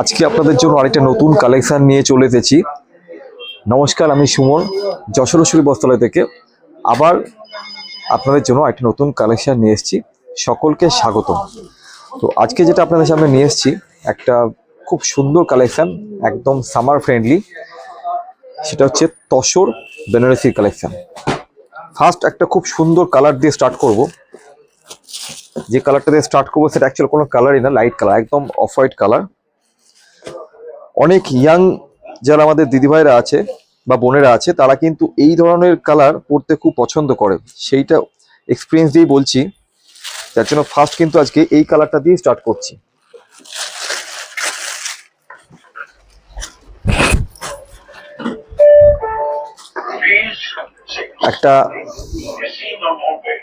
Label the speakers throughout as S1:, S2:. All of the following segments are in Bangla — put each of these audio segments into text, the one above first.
S1: আজকে আপনাদের জন্য আরেকটা নতুন কালেকশন নিয়ে চলে এসেছি। নমস্কার, আমি সুমন, যশোরশ্বরী বস্ত্রালয় থেকে। আবার আপনাদের জন্য একটা নতুন কালেকশন নিয়ে এসেছি। সকলকে স্বাগত তো আজকে যেটা আপনাদের সামনে নিয়ে এসেছি, একটা খুব সুন্দর কালেকশন একদম সামার ফ্রেন্ডলি সেটা হচ্ছে তসর বেনারসির কালেকশন ফার্স্ট একটা খুব সুন্দর কালার দিয়ে স্টার্ট করব। যে কালারটা দিয়ে স্টার্ট করব, সেটা অ্যাকচুয়াল কোনো কালারই না লাইট কালার একদম অফ হোয়াইট কালার অনেক ইয়াং যারা আমাদের দিদিভাইরা আছে বা বোনেরা আছে, তারা কিন্তু এই ধরনের কালার পরতে খুব পছন্দ করে। সেইটা এক্সপিরিয়েন্স দিয়েই বলছি। যার জন্য ফার্স্ট কিন্তু আজকে এই কালারটা দিয়ে স্টার্ট করছি। একটা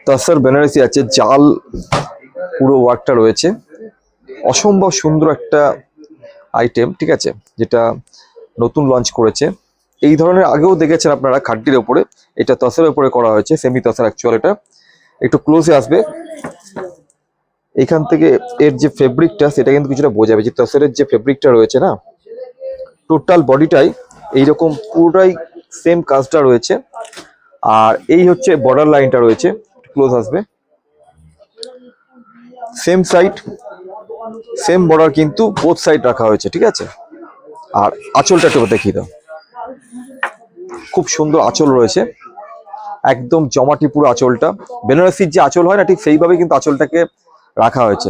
S1: তসর বেনারসি আছে, জাল, পুরো ওয়ার্কটা রয়েছে। অসম্ভব সুন্দর একটা আইটেম ঠিক আছে, যেটা নতুন লঞ্চ করেছে। এই ধরনের আগেও দেখেছেন আপনারা খাড্ডির ওপরে, এটা তসের ওপরে করা হয়েছে সেমি তসের অ্যাকচুয়াল এটা। একটু ক্লোজে আসবে। এখান থেকে এর যে ফেব্রিকটা সেটা কিন্তু কিছুটা বোঝা যাবে যে তসরের যে ফেব্রিকটা রয়েছে না টোটাল বডিটাই এইরকম পুরোটাই সেম কাজটা রয়েছে। আর এই হচ্ছে বর্ডার লাইনটা রয়েছে। ক্লোজ আসবে। সেম সাইড সেম বর্ডার কিন্তু বোথ সাইড রাখা হয়েছে, ঠিক আছে? আর আঁচলটা একটু দেখিয়ে দাও। খুব সুন্দর আঁচল রয়েছে। একদম জমাটি পুরো আঁচলটা। বেনারসির যে আঁচল হয় না, ঠিক সেইভাবে কিন্তু আঁচলটাকে রাখা হয়েছে।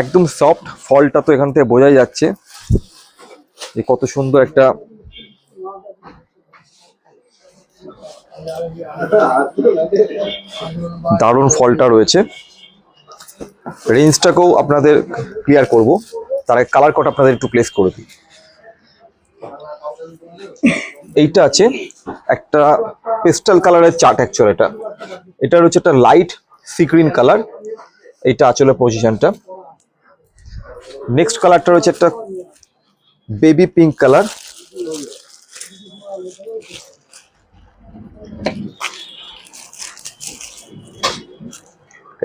S1: একদম সফট ফলটা তো এখান থেকে বোঝাই যাচ্ছে যে কত সুন্দর একটা দারুণ ফলটা রয়েছে। রেঞ্জটাকেও আপনাদের ক্লিয়ার করব। তার কালার কোড আপনাদের একটু প্লেস করে দিই। এইটা আছে একটা পেস্টাল কালারের চার্ট অ্যাকচুয়াল এটা। এটা হচ্ছে একটা লাইট সিক্রিন কালার এইটা আচলের পজিশনটা নেক্সট কালারটা রয়েছে একটা বেবি পিঙ্ক কালার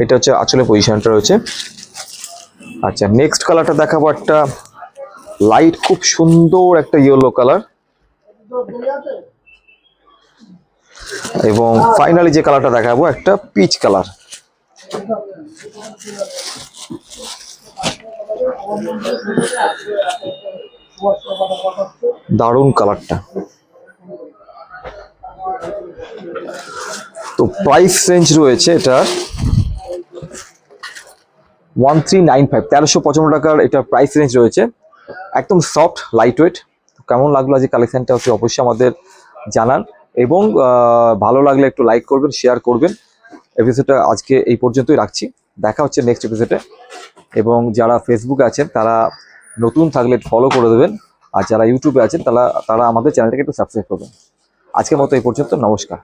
S1: এটা হচ্ছে আচলে পজিশনটা রয়েছে। আচ্ছা নেক্সট কালারটা দেখাবো একটা লাইট খুব সুন্দর একটা ইয়েলো কালার এবং ফাইনালি যে কালারটা দেখাবো, একটা পিচ কালার দারুণ কালারটা তো প্রাইস রেঞ্জ রয়েছে এটা ওয়ান থ্রি নাইন ফাইভ তেরোশো পঁচান্ন টাকার এটা প্রাইস রেঞ্জ রয়েছে। একদম সফট লাইট ওয়েট কেমন লাগল আজ কালেকশনটা হচ্ছে অবশ্যই আমাদের জানান এবং ভালো লাগলে একটু লাইক করবেন শেয়ার করবেন। এপিসোডটা আজকে এই পর্যন্তই রাখছি। দেখা হচ্ছে নেক্সট এপিসোডে এবং যারা ফেসবুকে আছেন, তারা নতুন থাকলে ফলো করে দেবেন। আর যারা ইউটিউবে আছেন, তারা তারা আমাদের চ্যানেলটাকে একটু সাবস্ক্রাইব করবেন। আজকের মতো এই পর্যন্ত, নমস্কার।